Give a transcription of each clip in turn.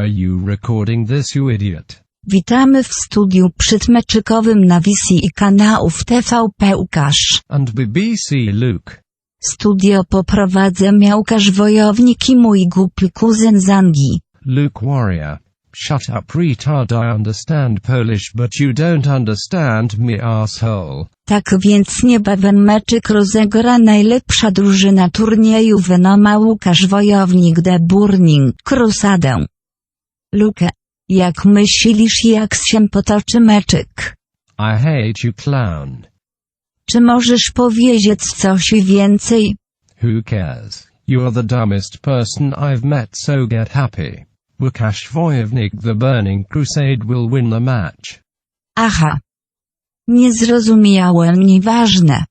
Are you recording this you idiot? Witamy w studiu przedmeczykowym na Wisi i kanałów TVP Łukasz. And BBC Luke. Studio poprowadzę Miałkasz Wojownik i mój głupi kuzyn Zangi. Luke Warrior. Shut up retard I understand Polish but you don't understand me asshole. Tak więc niebawem meczyk rozegra najlepsza drużyna turnieju Venoma Łukasz Wojownik The Burning Crusadę. Luke, jak myślisz jak się potoczy meczyk? I hate you clown. Czy możesz powiedzieć coś więcej? Who cares? You're the dumbest person I've met so get happy. Łukasz Wojownik the Burning Crusade will win the match. Aha. Nie zrozumiałem, nieważne.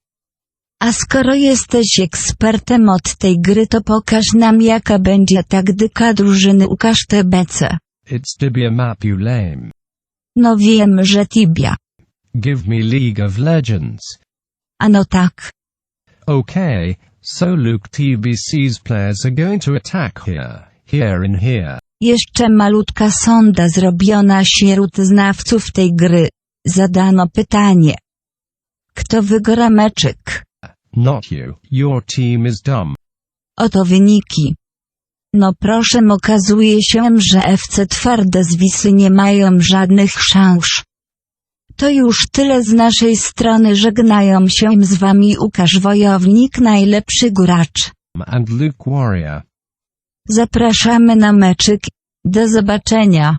A skoro jesteś ekspertem od tej gry to pokaż nam jaka będzie taktyka drużyny Łukasz TBC. It's Tibia map you lame. No wiem, że Tibia. Give me League of Legends. Ano tak. Okay, so Luke TBC's players are going to attack here, here and here. Jeszcze malutka sonda zrobiona wśród znawców tej gry. Zadano pytanie. Kto wygra meczyk? Not you. Your team is dumb. Oto wyniki. No proszę okazuje się, że FC Twarde z Wisy nie mają żadnych szans. To już tyle z naszej strony żegnają się z wami Łukasz Wojownik najlepszy gracz. And Luke Warrior. Zapraszamy na meczyk. Do zobaczenia.